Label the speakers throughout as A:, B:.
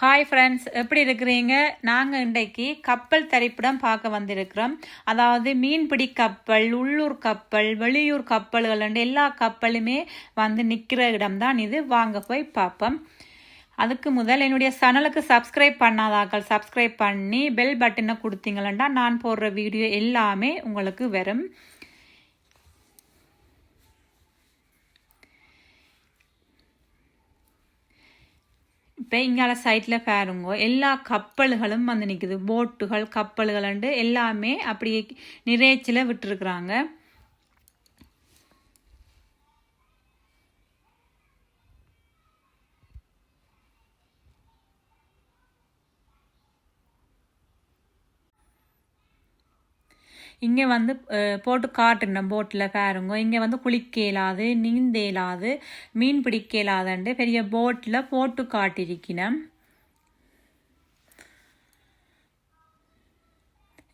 A: Hi friends எப்படி இருக்கிறீங்க? நாங்கள் இன்றைக்கு கப்பல் திரைப்படம் பார்க்க வந்திருக்கிறோம். அதாவது மீன்பிடி கப்பல் உள்ளூர் கப்பல் வெளியூர் கப்பல்கள் எல்லா கப்பலுமே வந்து நிற்கிற இடம்தான் இது. வாங்க போய் பார்ப்போம். அதுக்கு முதல் என்னுடைய சேனலுக்கு சப்ஸ்கிரைப் பண்ணாதாக்கள் சப்ஸ்கிரைப் பண்ணி பெல் பட்டனை கொடுத்தீங்களா நான் போடுற வீடியோ எல்லாமே உங்களுக்கு வரும். இப்போ இங்கால சைட்டில் பாருங்க எல்லா கப்பல்களும் வந்து நிற்குது போட்டுகள் கப்பல்கள்ண்டு எல்லாமே அப்படியே நிறைச்சில் விட்டுருக்குறாங்க. இங்கே வந்து போட்டு காட்டுனேன் போட்டில் பாருங்க. இங்கே வந்து குளிக்க இயலாது நீந்த இயலாது மீன் பிடிக்க இயலாதுன்ட்டு பெரிய போட்டில் போட்டு காட்டியிருக்கிறேன்.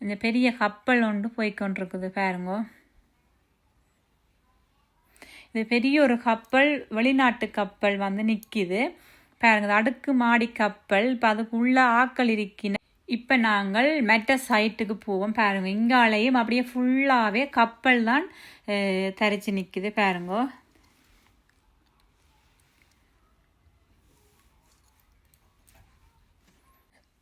A: இந்த பெரிய கப்பல் ஒன்று போய்கொண்டிருக்குது பாருங்க. இது பெரிய ஒரு கப்பல் வெளிநாட்டு கப்பல் வந்து நிற்கிது பாருங்க அடுக்கு மாடி கப்பல். இப்போ அதுக்குள்ள ஆக்கள் இருக்கின இப்போ நாங்கள் மெட்ட சைட்டுக்கு போவோம் பாருங்க. இங்காலையும் அப்படியே ஃபுல்லாகவே கப்பல் தான் தரிச்சு நிற்குது பாருங்க.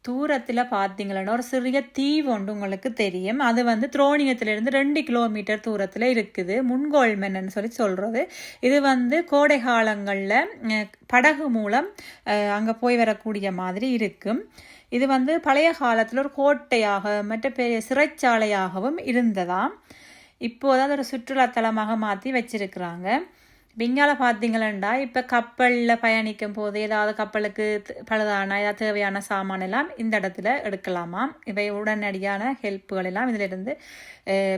A: தூரத்தில் பார்த்தீங்களன்னா ஒரு சிறிய தீவு ஒன்று உங்களுக்கு தெரியும். அது வந்து துரோணியத்திலிருந்து ரெண்டு கிலோமீட்டர் தூரத்தில் இருக்குது. முன்கோள்மென்னு சொல்லி சொல்கிறது இது வந்து கோடை காலங்களில் படகு மூலம் அங்கே போய் வரக்கூடிய மாதிரி இருக்கும். இது வந்து பழைய காலத்தில் ஒரு கோட்டையாக மற்ற பெரிய சிறைச்சாலையாகவும் இருந்ததாம். இப்போது அது ஒரு சுற்றுலாத்தலமாக மாற்றி வச்சிருக்கிறாங்க. விஞ்ஞால பார்த்தீங்களா இப்போ கப்பலில் பயணிக்கும் போது ஏதாவது கப்பலுக்கு பழுதான ஏதாவது தேவையான சாமான் எல்லாம் இந்த இடத்துல எடுக்கலாமா இவை உடனடியான ஹெல்ப்புகள் எல்லாம் இதிலிருந்து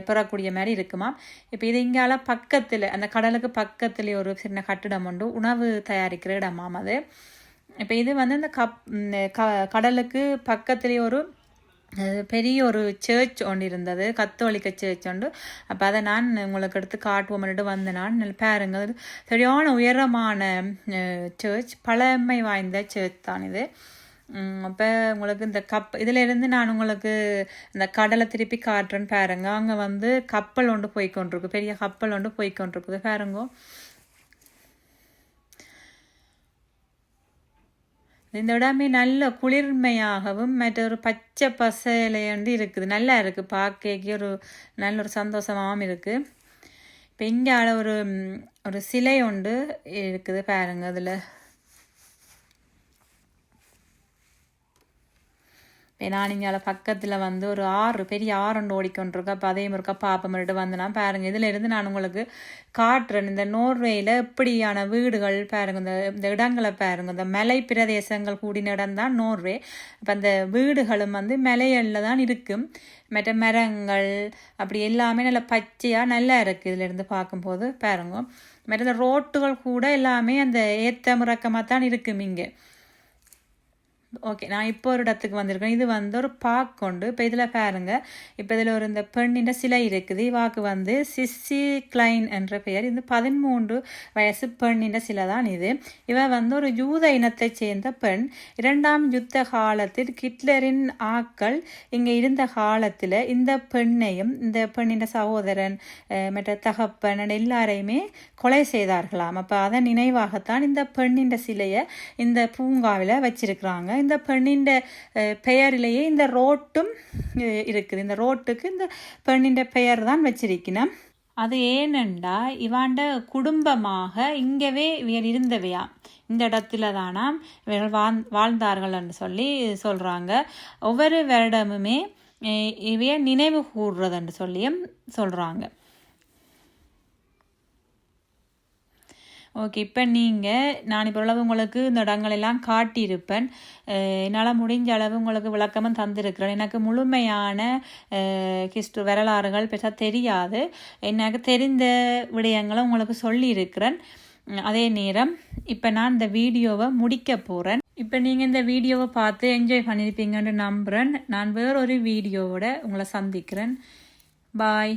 A: பெறக்கூடிய மாதிரி இருக்குமாம். இப்போ இது இங்கால பக்கத்தில் அந்த கடலுக்கு பக்கத்துலேயே ஒரு சின்ன கட்டிடம் உண்டு. உணவு தயாரிக்கிற இடமாம் அது. இப்போ இது வந்து இந்த கப் கடலுக்கு பக்கத்துலேயே ஒரு பெரிய ஒரு சேர்ச் ஒன்று இருந்தது கத்தோலிக்க சேர்ச் ஒன்று. அப்போ அதை நான் உங்களுக்கு எடுத்து காட்டுவோம்னுட்டு வந்தேன் நான் பாருங்க சரியான உயரமான சேர்ச் பழமை வாய்ந்த சேர்ச் தான் இது. அப்போ உங்களுக்கு இந்த கப் இதிலிருந்து நான் உங்களுக்கு இந்த கடலை திருப்பி காட்டுறேன்னு பாருங்க. அங்கே வந்து கப்பல் ஒன்று போய்கொண்டிருக்கு பெரிய கப்பல் ஒன்று போய்கொண்டிருக்குது பாருங்க. இந்த இடமே நல்ல குளிர்மையாகவும் மற்றொரு பச்சை பசையிலேண்டு இருக்குது. நல்லா இருக்குது பார்க்க ஒரு நல்ல ஒரு சந்தோஷமாகவும் இருக்குது இப்போ இங்கே ஒரு ஒரு சிலை ஒன்று இருக்குது பாருங்கள் அதில். நான் இங்கே பக்கத்தில் வந்து ஒரு ஆறு பெரிய ஆறு ஒன்று ஓடிக்கொண்டிருக்கேன் அப்போ அதே முறுக்கா பாப்பமிட்டு வந்தனா பாருங்கள் இதிலிருந்து நான் உங்களுக்கு காட்டுறேன். இந்த நோர்வேயில் எப்படியான வீடுகள் பாருங்க இந்த இந்த இடங்களை பாருங்க. இந்த மலை பிரதேசங்கள் கூடின இடம்தான் நோர்வே. இப்போ அந்த வீடுகளும் வந்து மலைகளில் தான் இருக்கும். மற்ற மரங்கள் அப்படி எல்லாமே நல்லா பச்சையாக நல்லா இருக்குது இதிலேருந்து பார்க்கும்போது பாருங்க. மற்ற இந்த ரோட்டுகள் கூட எல்லாமே அந்த ஏற்ற முறக்கமாக தான் இருக்கும் இங்கே. ஓகே நான் இப்போ ஒரு இடத்துக்கு வந்திருக்கேன். இது வந்து ஒரு பாக் கொண்டு இப்போ இதில் பாருங்க. இப்போ இதில் ஒரு இந்த பெண்ணின் சிலை இருக்குது. இவாக்கு வந்து சிசி கிளைன் என்ற பெயர். இது பதிமூன்று வயசு பெண்ணின் சிலை தான் இது. இவ வந்து ஒரு யூத இனத்தை சேர்ந்த பெண். இரண்டாம் யுத்த காலத்தில் கிட்லரின் ஆக்கள் இங்கே இருந்த காலத்தில் இந்த பெண்ணையும் இந்த பெண்ணின் சகோதரன் மற்ற தகப்பன் எல்லாரையுமே கொலை செய்தார்களாம். அப்போ அதன் நினைவாகத்தான் இந்த பெண்ணின் சிலையை இந்த பூங்காவில் வச்சிருக்கிறாங்க. இந்த பெண்ணின் பெயரிலேயே இந்த ரோட்டும் இருக்குது. இந்த ரோட்டுக்கு இந்த பெண்ணின் பெயர் தான் வச்சிருக்கணும் அது ஏனெண்டா இவாண்ட குடும்பமாக இங்கவே இவர் இருந்தவையா? இந்த இடத்துல தானா இவர்கள் வாழ் வாழ்ந்தார்கள்னு சொல்லி சொல்கிறாங்க ஒவ்வொரு வருடமுமே இவைய நினைவு கூறுறதுன்னு சொல்லியும் சொல்கிறாங்க ஓகே இப்போ நீங்கள் நான் இப்போ அளவு உங்களுக்கு இந்த இடங்களெல்லாம் காட்டியிருப்பேன். என்னால் முடிஞ்ச அளவு உங்களுக்கு விளக்கமும் தந்திருக்கிறேன். எனக்கு முழுமையான ஹிஸ்ட்ரி வரலாறுகள் பெருசாக தெரியாது. எனக்கு தெரிந்த விடயங்களை உங்களுக்கு சொல்லியிருக்கிறேன். அதே நேரம் இப்போ நான் இந்த வீடியோவை முடிக்க போகிறேன் இப்போ நீங்கள் இந்த வீடியோவை பார்த்து என்ஜாய் பண்ணியிருப்பீங்கன்னு நம்புகிறேன் நான் வேறொரு வீடியோவோட உங்களை சந்திக்கிறேன். பாய்